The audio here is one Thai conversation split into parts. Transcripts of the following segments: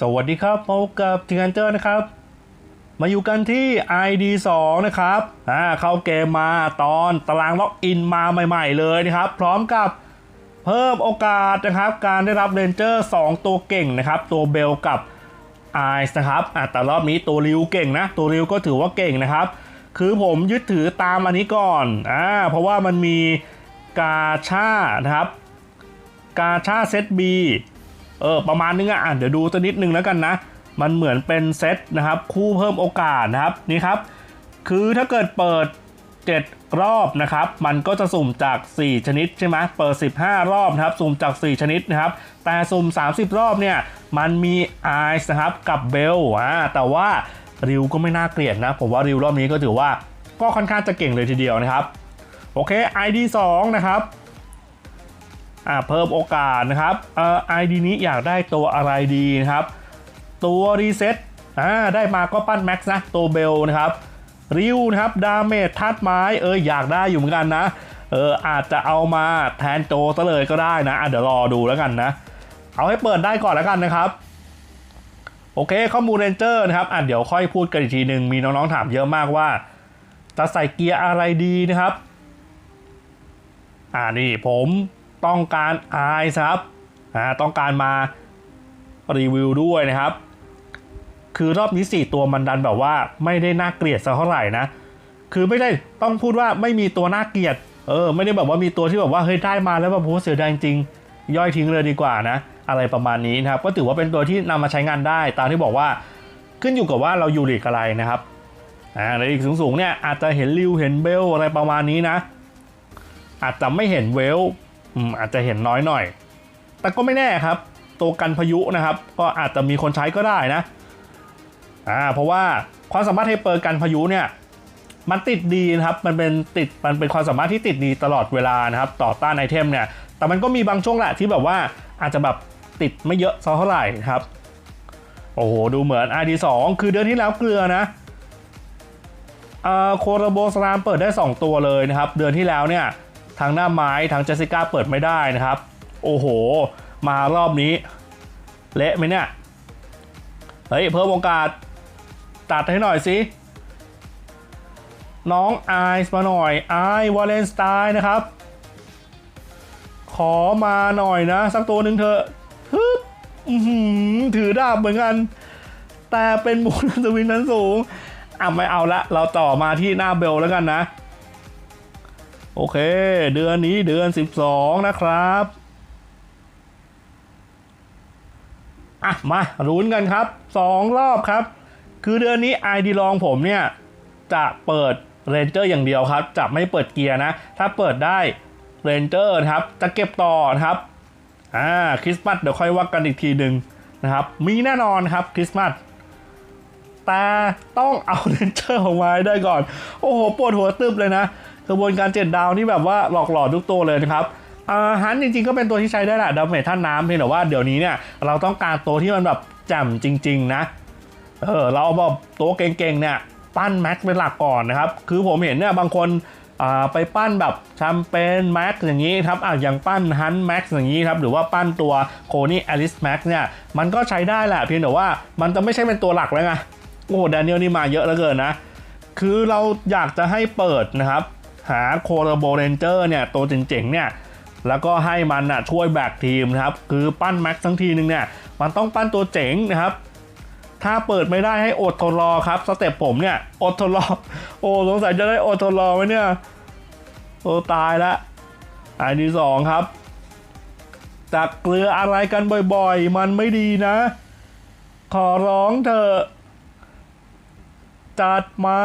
สวัสดีครับพบกับทีนเจอร์นะครับ มาอยู่กันที่ ID 2 นะครับอ่าเข้าเกมมาตอนตารางล็อกอินมาใหม่ ๆ เลยนะครับ พร้อมกับเพิ่มโอกาสนะครับ การได้รับเรนเจอร์ 2 ตัวเก่งนะครับ ตัวเบลกับไอซ์นะครับอะแต่รอบนี้ตัวริวเก่งนะ ตัวริวก็ถือว่าเก่งนะครับ คือผมยึดถือตามอันนี้ก่อนอ่าเพราะว่ามันมีกาชานะครับ กาชาเซต B เออประมาณนึงอะเดี๋ยวดูสักนิดนึงแล้วกันนะ มันเหมือนเป็นเซตนะครับคู่เพิ่มโอกาสนะครับนี่ครับ คือถ้าเกิดเปิด 7 รอบนะครับ มันก็จะสุ่มจาก 4 ชนิดใช่ไหมเปิด 15 รอบนะครับ สุ่มจาก 4 ชนิดนะครับ แต่สุ่ม 30 รอบเนี่ยมันมีไอซ์นะครับกับเบลอ่าแต่ว่าริวก็ไม่น่าเกลียดนะ ผมว่าริวรอบนี้ก็ถือว่าก็ค่อนข้างจะเก่งเลยทีเดียวนะครับ โอเค ID 2 นะครับ เพิ่มโอกาสนะครับเอ่อ ID นี้อยากได้ตัวอะไรดีนะครับ ตัวรีเซ็ตอ่าได้มาก็ปั้นแม็กซ์นะตัวเบลนะครับริวนะครับดาเมจทัดไม้เอออยากได้อยู่เหมือนกันนะเอออาจจะเอามาแทนโจซะเลยก็ได้นะะเดี๋ยวรอดูแล้วกันนะ เอาให้เปิดได้ก่อนแล้วกันนะครับ โอเคข้อมูลเรนเจอร์นะครับอะเดี๋ยวค่อยพูดกันอีกทีหนึ่งมีน้องๆถามเยอะมากว่า จะใส่เกียร์อะไรดีนะครับ อ่านี่ผม ต้องการไอซ์ครับต้องการมารีวิวด้วยนะครับ คือรอบนี้ 4 ตัวมันดันแบบว่าไม่ได้น่าเกลียดสักเท่าไหร่นะ คือไม่ได้ต้องพูดว่าไม่มีตัวน่าเกลียด เออ ไม่ได้แบบว่ามีตัวที่แบบว่าเฮ้ยได้มาแล้วแบบโหเสียดายจริง ย่อยทิ้งเลยดีกว่านะ อะไรประมาณนี้นะครับ ก็ถือว่าเป็นตัวที่นำมาใช้งานได้ ตามที่บอกว่าขึ้นอยู่กับว่าเราอยู่หลีกอะไรนะครับ อ่าในอีกสูงๆเนี่ยอาจจะเห็นริวเห็นเบลอะไรประมาณนี้นะ อาจจะไม่เห็นเวล อาจจะเห็นน้อยหน่อย แต่ก็ไม่แน่ครับ ตัวกันพายุนะครับ ก็อาจจะมีคนใช้ก็ได้นะอ่าเพราะว่าความสามารถไฮเปอร์กันพายุเนี่ยมันติดดีนะครับมันเป็นติดมันเป็นความสามารถที่ติดดีตลอดเวลานะครับ ต่อต้านไอเทมเนี่ย แต่มันก็มีบางช่วงแหละที่แบบว่าอาจจะแบบติดไม่เยอะสักเท่าไหร่ครับ โอ้โห ดูเหมือน RD2 คือเดือนที่แล้วเกลือนะเอ่อโคโรโบสลามเปิดได้ 2 ตัวเลยนะครับ เดือนที่แล้วเนี่ย ทางหน้าไม้ทางเจสสิก้าเปิดไม่ได้นะครับ โอ้โห มารอบนี้ เละไหมเนี่ย เฮ้ย เพิ่มโอกาส ตัดให้หน่อยสิ น้องไอซ์มาหน่อยไอวาเลนสไตน์นะครับ ขอมาหน่อยนะ สักตัวหนึ่งเถอะฮึบถือดาบเหมือนกัน แต่เป็นมูลสวิงนั้นสูงอะไม่เอาละ เราต่อมาที่หน้าเบลแล้วกันนะ โอเค เดือนนี้เดือน 12 นะครับอะมาลุ้นกันครับ 2 รอบครับ คือเดือนนี้ ID ลองผมเนี่ย จะเปิดเรนเจอร์อย่างเดียวครับ จะไม่เปิดเกียร์นะ ถ้าเปิดได้เรนเจอร์นะครับ จะเก็บต่อนะครับอ่าคริสต์มาสเดี๋ยวค่อยว่ากันอีกทีหนึ่งนะครับ มีแน่นอนครับคริสต์มาสแต่ต้องเอาเรนเจอร์ของมาได้ก่อน โอ้โหปวดหัวตึบเลยนะ กระบวนการเจ็ดดาวนี่แบบว่าหลอกหลอนทุกตัวเลยนะครับอาฮันจริงๆก็เป็นตัวที่ใช้ได้แหละดาเมจท่านน้ำเพียงแต่ว่าเดี๋ยวนี้เนี่ยเราต้องการตัวที่มันแบบแจ่มจริง ๆ นะ เออเราเอาแบบตัวเก่งๆเนี่ยปั้นแม็กเป็นหลักก่อนนะครับ คือผมเห็นเนี่ยบางคนไปปั้นแบบแชมเปญแม็กอย่างนี้ครับอะอย่างปั้นฮันแม็กอย่างนี้ครับหรือว่าปั้นตัวโคนี่อลิสแม็กเนี่ยมันก็ใช้ได้แหละเพียงแต่ว่ามันจะไม่ใช่เป็นตัวหลักแล้วไงโอ้โหแดเนียลนี่มาเยอะเหลือเกินนะ คือเราอยากจะให้เปิดนะครับ หาโคโรโบเรนเจอร์เนี่ยตัวเจ๋งๆเนี่ยแล้วก็ให้มันนะช่วยแบกทีมนะครับ คือปั้นแม็กทั้งทีนึงเนี่ยมันต้องปั้นตัวเจ๋งนะครับ ถ้าเปิดไม่ได้ให้อดทนรอครับสเต็ปผมเนี่ยอดทนรอ โอ้สงสัยจะได้อดทนรอไหมเนี่ยโอ้ตายละอันที่สองครับตักเกลืออะไรกันบ่อยๆ มันไม่ดีนะ ขอร้องเถอะจัดมา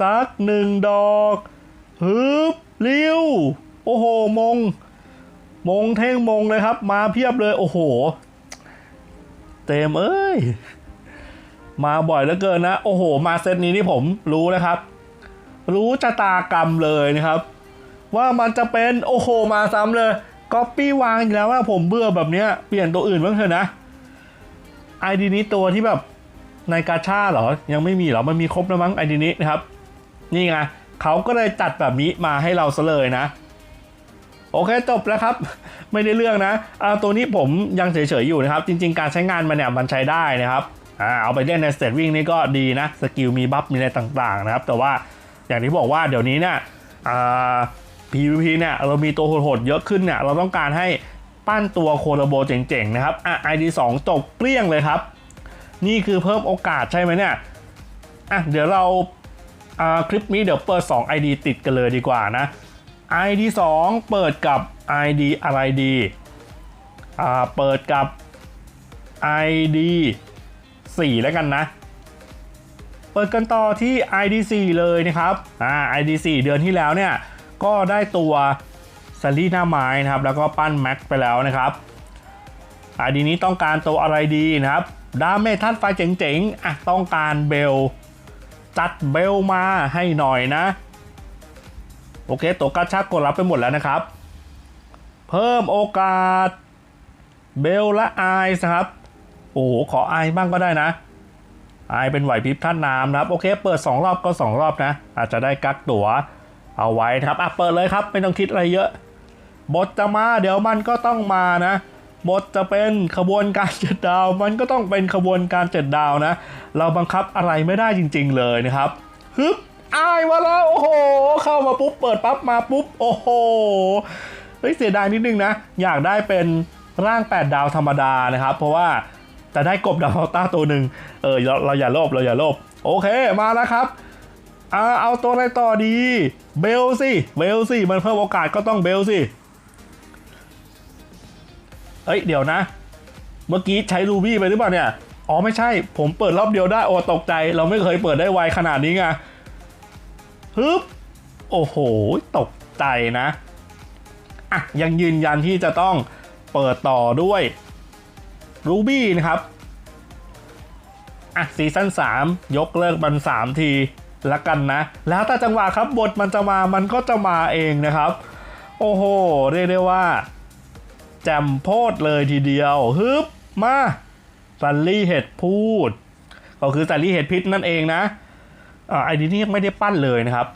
สักหนึ่งดอก ฮึบเลี้ยวโอ้โหมง มงเท่งมงเลยครับ มาเพียบเลยโอ้โห เต็มเอ้ย มาบ่อยเหลือเกินนะ โอ้โห มาเซตนี้นี่ผมรู้นะครับ รู้ชะตากรรมเลยนะครับ ว่ามันจะเป็นโอ้โห มาซ้ำเลยก๊อปปี้วางอีกแล้วว่าผมเบื่อแบบเนี้ยเปลี่ยนตัวอื่นบ้างเถอะนะไอดีนี้ตัวที่แบบในกาชาเหรอ ยังไม่มีเหรอ มันมีครบแล้วมั้งไอดีนี้นะครับ นี่ไง เขาก็เลยจัดแบบนี้มาให้เราซะเลยนะ โอเคจบแล้วครับ ไม่ได้เรื่องนะเอาตัวนี้ผมยังเฉยๆอยู่นะครับ จริง ๆ การใช้งานมันเนี่ยมันใช้ได้นะครับเอาไปเล่นในสเตทวิ่งนี่ก็ดีนะ สกิลมีบัฟมีอะไรต่างๆนะครับ แต่ว่าอย่างที่บอกว่าเดี๋ยวนี้เนี่ย PVP เนี่ยเรามีตัวโหดๆเยอะขึ้นเนี่ยเราต้องการให้ปั้นตัวโคโลโบเจ๋งๆนะครับอะ ID 2จบเกลี้ยงเลยครับ นี่คือเพิ่มโอกาสใช่ไหมเนี่ยอะเดี๋ยวเรา คลิปนี้เดี๋ยวเปิด 2 ID ติดกันเลยดีกว่านะ ID 2 เปิดกับ ID อะไรดีเปิดกับ ID 4 แล้วกันนะ เปิดกันต่อที่ ID 4 เลยนะครับอ่า ID 4 เดือนที่แล้วเนี่ย ก็ได้ตัวซารีหน้าไม้นะครับ แล้วก็ปั้นแม็กไปแล้วนะครับ ID นี้ต้องการตัวอะไรดีนะครับ ดาเมจทัดไฟเจ๋งๆอะต้องการเบล จัดเบลมาให้หน่อยนะ โอเคตัวกระชักกดรับไปหมดแล้วนะครับ เพิ่มโอกาส เบลและไอซ์นะครับ โอ้โห ขอไอบ้างก็ได้นะ ไอเป็นไหวพริบท่านน้ำนะครับ โอเค เปิด 2 รอบก็ 2 รอบนะ อาจจะได้กักตัวเอาไว้นะครับอะเปิดเลยครับ ไม่ต้องคิดอะไรเยอะ บทจะมาเดี๋ยวมันก็ต้องมานะ บทจะเป็นขบวนการเจ็ดดาว มันก็ต้องเป็นขบวนการเจ็ดดาวนะ เราบังคับอะไรไม่ได้จริง ๆ เลยนะครับฮึบอ้ายมาแล้วโอ้โห เข้ามาปุ๊บเปิดปั๊บมาปุ๊บโอ้โหเฮ้ยเสียดายนิดนึงนะ อยากได้เป็นร่าง 8 ดาวธรรมดานะครับ เพราะว่าจะได้กบดาวต้าตัวหนึ่งเออเราเราอย่าโลภเราอย่าโลภโอเคมาแล้วครับอ่าเอาตัวอะไรต่อดี เบลสิเบลสิมันเพิ่มโอกาสก็ต้องเบลสิ เอ้ยเดี๋ยวนะ เมื่อกี้ใช้รูบี้ไปหรือเปล่าเนี่ย อ๋อไม่ใช่ ผมเปิดรอบเดียวได้โอ้ตกใจ เราไม่เคยเปิดได้ไวขนาดนี้ไงฮึบโอ้โห ตกใจนะ อะ ยังยืนยันที่จะต้องเปิดต่อด้วยรูบี้นะครับ อะซีซั่น3 ยกเลิกมัน 3 ทีละกันนะ แล้วแต่จังหวะครับบทมันจะมามันก็จะมาเองนะครับ โอ้โห เรียกได้ว่า แจมโพดเลยทีเดียวฮึบมาซันลี่เห็ดพูด ก็คือซันลี่เห็ดพิษนั่นเองนะอ่าไอดีนี้ยังไม่ได้ปั้นเลยนะครับ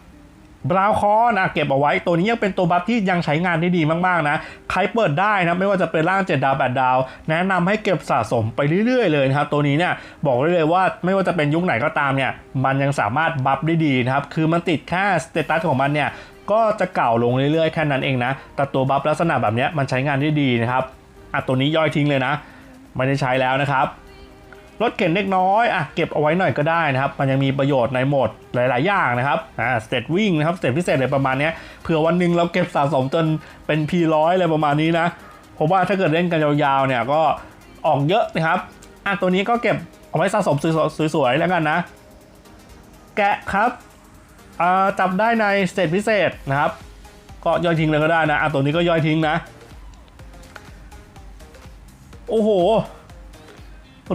บราวคอนอะเก็บเอาไว้ตัวนี้ยังเป็นตัวบัฟที่ยังใช้งานได้ดีมากๆนะ ใครเปิดได้นะไม่ว่าจะเป็นร่าง 7 ดาว8ดาว แนะนำให้เก็บสะสมไปเรื่อยๆเลยนะครับ ตัวนี้เนี่ยบอกได้เลยว่าไม่ว่าจะเป็นยุคไหนก็ตามเนี่ย มันยังสามารถบัฟได้ดีนะครับ คือมันติดแค่สเตตัสของมันเนี่ย ก็จะเก่าลงเรื่อยๆแค่นั้นเองนะ แต่ตัวบัฟลักษณะแบบนี้มันใช้งานได้ดีนะครับอะตัวนี้ย่อยทิ้งเลยนะ ไม่ได้ใช้แล้วนะครับรถเข็นเล็กน้อยอะเก็บเอาไว้หน่อยก็ได้นะครับ มันยังมีประโยชน์ในโหมดหลาย ๆ อย่างนะครับอ่าสเตตวิ่งนะครับสเตตพิเศษอะไรประมาณนี้เผื่อวันหนึ่งเราเก็บสะสมจนเป็น P100 อะไรประมาณนี้นะผมว่าถ้าเกิดเล่นกันยาวๆเนี่ยก็ออกเยอะนะครับอะตัวนี้ก็เก็บเอาไว้สะสมสวยๆแล้วกันนะ แกะครับ จับได้ในสเตตพิเศษนะครับ ก็ย่อยทิ้งเลยก็ได้นะอะตัวนี้ก็ย่อยทิ้งนะ โอ้โห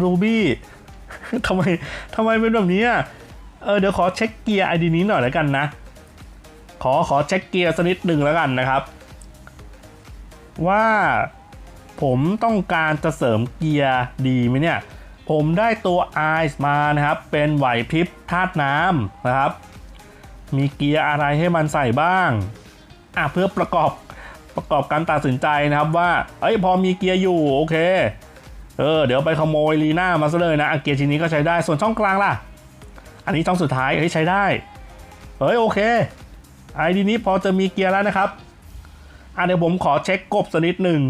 รูบี้ทำไมทำไมเป็นแบบนี้อะเออเดี๋ยวขอเช็คเกียร์ไอดีนี้หน่อยแล้วกันนะ ขอขอเช็คเกียร์สักนิดหนึ่งแล้วกันนะครับ ว่าผมต้องการจะเสริมเกียร์ดีไหมเนี่ย ผมได้ตัว i ์มานะครับ เป็นไหวพริบธาตุน้ำนะครับ มีเกียร์อะไรให้มันใส่บ้างอะเพื่อประกอบประกอบการตัดสินใจนะครับว่า เอ้ยพอมีเกียร์อยู่โอเค เออเดี๋ยวไปขโมยลีน่ามาซะเลยนะเกียร์ชิ้นนี้ก็ใช้ได้ส่วนช่องกลางล่ะ อันนี้ช่องสุดท้ายเฮ้ยใช้ได้ เฮ้ยโอเค ไอดีนี้พอจะมีเกียร์แล้วนะครับอะเดี๋ยวผมขอเช็คกบสักนิดหนึ่ง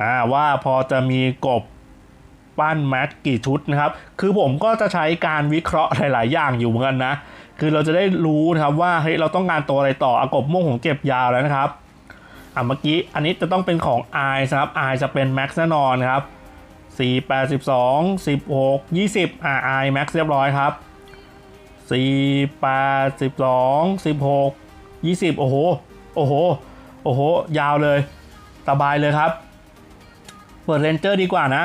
อ่าว่าพอจะมีกบปั้นแมทกี่ชุดนะครับ คือผมก็จะใช้การวิเคราะห์หลาย ๆ อย่างอยู่เหมือนกันนะ คือเราจะได้รู้นะครับว่าเฮ้ยเราต้องการตัวอะไรต่ออะกบม่วงของเก็บยาวแล้วนะครับอะเมื่อกี้อันนี้จะต้องเป็นของ i นะครับ i จะเป็น max แน่นอนครับ4 8 12 16 20อ่า i max เรียบร้อยครับ 4 8 12 16 20 โอ้โห โอ้โห โอ้โห ยาวเลย สบายเลยครับ เปิดเรนเจอร์ดีกว่านะ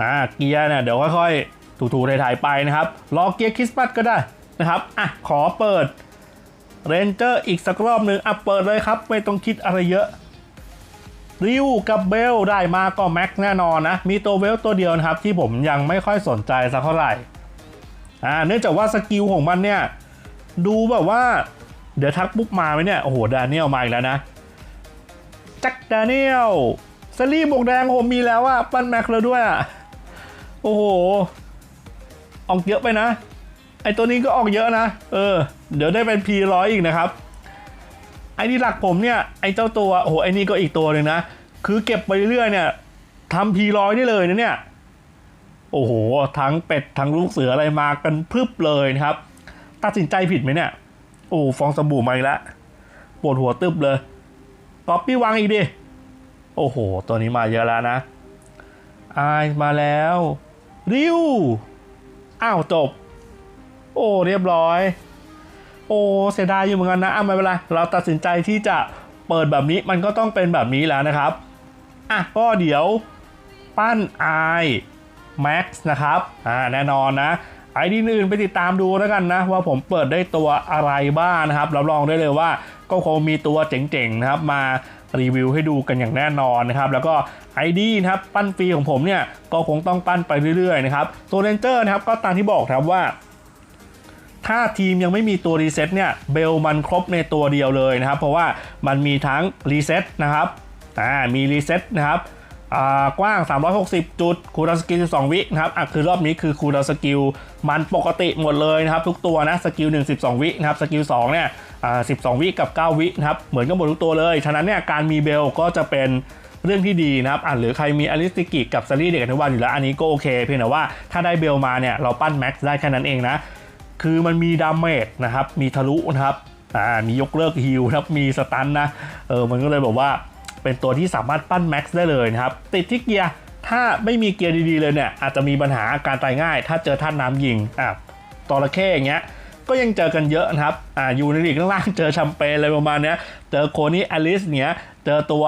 อ่า เกียร์เนี่ยเดี๋ยวค่อยๆ ถูๆถ่ายๆไปนะครับ รอเกียร์คริสต์มาสก็ได้ นะครับอะขอเปิดเรนเจอร์อีกสักรอบหนึ่งอะเปิดเลยครับ ไม่ต้องคิดอะไรเยอะริวกับเบลได้มาก็แม็กแน่นอนนะ มีตัวเวลตัวเดียวนะครับ ที่ผมยังไม่ค่อยสนใจสักเท่าไหร่อ่าเนื่องจากว่าสกิลของมันเนี่ย ดูแบบว่า เดี๋ยวทักปุ๊บมาไหมเนี่ย โอ้โห ดาเนียลมาอีกแล้วนะแจ็คดาเนียลซารี่บวกแดงผมมีแล้วอะปั้นแม็กแล้วด้วยอะโอ้โหออกเยอะไปนะ ไอตัวนี้ก็ออกเยอะนะ เออ เดี๋ยวได้เป็น P ร้อยอีกนะครับ ไอ้นี่หลักผมเนี่ย ไอ้เจ้าตัว โอ้โห ไอ้นี่ก็อีกตัวหนึ่งนะ คือเก็บไปเรื่อยเนี่ยทำ P ร้อยได้เลยนะเนี่ย โอ้โห ทั้งเป็ด ทั้งลูกเสืออะไรมากันพึบเลยนะครับ ตัดสินใจผิดไหมเนี่ย โอ้ฟองสบู่มาอีกแล้วปวดหัวตึบเลยก๊อปปี้วางอีกดิ โอ้โห ตัวนี้มาเยอะแล้วนะ อายมาแล้ว ริว อ้าวจบ โอ้เรียบร้อย โอ้เสียดายอยู่เหมือนกันนะอะไม่เป็นไรเราตัดสินใจที่จะเปิดแบบนี้มันก็ต้องเป็นแบบนี้แล้วนะครับอะก็เดี๋ยวปั้น i max นะครับอ่าแน่นอนนะไอดีอื่นไปติดตามดูแล้วกันนะ ว่าผมเปิดได้ตัวอะไรบ้างนะครับรับรองได้เลยว่าก็คงมีตัวเจ๋งๆนะครับมารีวิวให้ดูกันอย่างแน่นอนนะครับ แล้วก็ ID นะครับปั้นฟรีของผมเนี่ยก็คงต้องปั้นไปเรื่อยๆนะครับตัวเรนเจอร์นะครับก็ตามที่บอกครับว่า ถ้าทีมยังไม่มีตัวรีเซ็ตเนี่ยเบลมันครบในตัวเดียวเลยนะครับ เพราะว่ามันมีทั้งรีเซ็ตนะครับอ่ามีรีเซ็ตนะครับอ่ากว้าง 360 จุด คูลดาวน์สกิล 12 วินะครับอะคือรอบนี้คือคูลดาวน์สกิลมันปกติหมดเลยนะครับ ทุกตัวนะ สกิล 1 12 วินะครับ สกิล 2 เนี่ยอ่า12 วิกับ 9 วินะครับ เหมือนกันหมดทุกตัวเลย ฉะนั้นเนี่ยการมีเบลก็จะเป็นเรื่องที่ดีนะครับอะหรือใครมีอลิสติกิกับซารีเด็กอนุบาลอยู่แล้ว อันนี้ก็โอเค เพียงแต่ว่าถ้าได้เบลมาเนี่ย เราปั้นแม็กซ์ได้แค่นั้นเองนะ คือมันมีดาเมจนะครับมีทะลุนะครับอ่ามียกเลิกฮิลนะครับมีสตันนะเออมันก็เลยบอกว่าเป็นตัวที่สามารถปั้นแม็กซ์ได้เลยนะครับติดที่เกียร์ถ้าไม่มีเกียร์ดีๆเลยเนี่ยอาจจะมีปัญหาการตายง่าย ถ้าเจอท่านน้ำยิงอะตอระเข้อย่างเงี้ยก็ยังเจอกันเยอะนะครับอ่าอยู่ในลีกข้างล่างเจอแชมเปญอะไรประมาณเนี้ยเจอโคนี่อลิสเนี้ยเจอตัว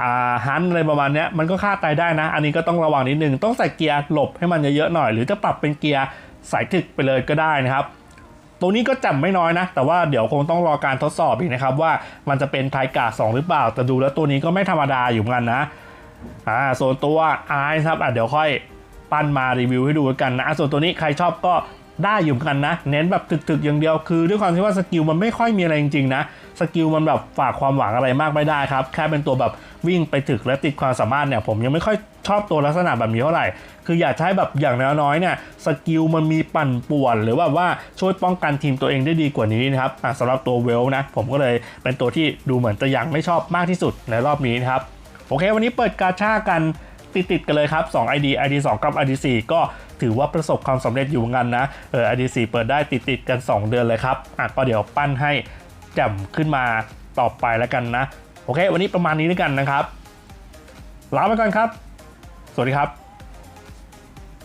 อ่าฮันอะไรประมาณเนี้ยมันก็ฆ่าตายได้นะ อันนี้ก็ต้องระวังนิดนึงต้องใส่เกียร์หลบให้มันเยอะๆหน่อย หรือจะปรับเป็นเกียร์ สายถึกไปเลยก็ได้นะครับ ตัวนี้ก็จำไม่น้อยนะ แต่ว่าเดี๋ยวคงต้องรอการทดสอบอีกนะครับ ว่ามันจะเป็นไทกาสองหรือเปล่า แต่ดูแล้วตัวนี้ก็ไม่ธรรมดาอยู่เหมือนกันนะอ่าส่วนตัวไอซ์ครับอะเดี๋ยวค่อยปั้นมารีวิวให้ดูกันนะ ส่วนตัวนี้ใครชอบก็ ได้อยู่เหมือนกันนะ เน้นแบบถึกๆอย่างเดียวคือด้วยความที่ว่าสกิลมันไม่ค่อยมีอะไรจริงๆนะสกิลมันแบบฝากความหวังอะไรมากไม่ได้ครับ แค่เป็นตัวแบบวิ่งไปถึกและติดความสามารถเนี่ย ผมยังไม่ค่อยชอบตัวลักษณะแบบนี้เท่าไหร่ คืออยากให้แบบอย่างน้อยๆเนี่ยสกิลมันมีปั่นป่วน หรือว่าว่าช่วยป้องกันทีมตัวเองได้ดีกว่านี้นะครับสำหรับตัวเวลนะ ผมก็เลยเป็นตัวที่ดูเหมือนจะยังไม่ชอบมากที่สุดในรอบนี้นะครับโอเค วันนี้เปิดกาชากัน ติดๆกันเลยครับ 2 ID ID 2 กับ ID 4ก็ถือว่าประสบความสำเร็จอยู่เหมือนกันนะเออ ID 4เปิดได้ติดๆกัน 2 เดือนเลยครับอะก็เดี๋ยวปั้นให้แจ่มขึ้นมาต่อไปแล้วกันนะ โอเค วันนี้ประมาณนี้แล้วกันนะครับลาไปก่อนครับ สวัสดีครับ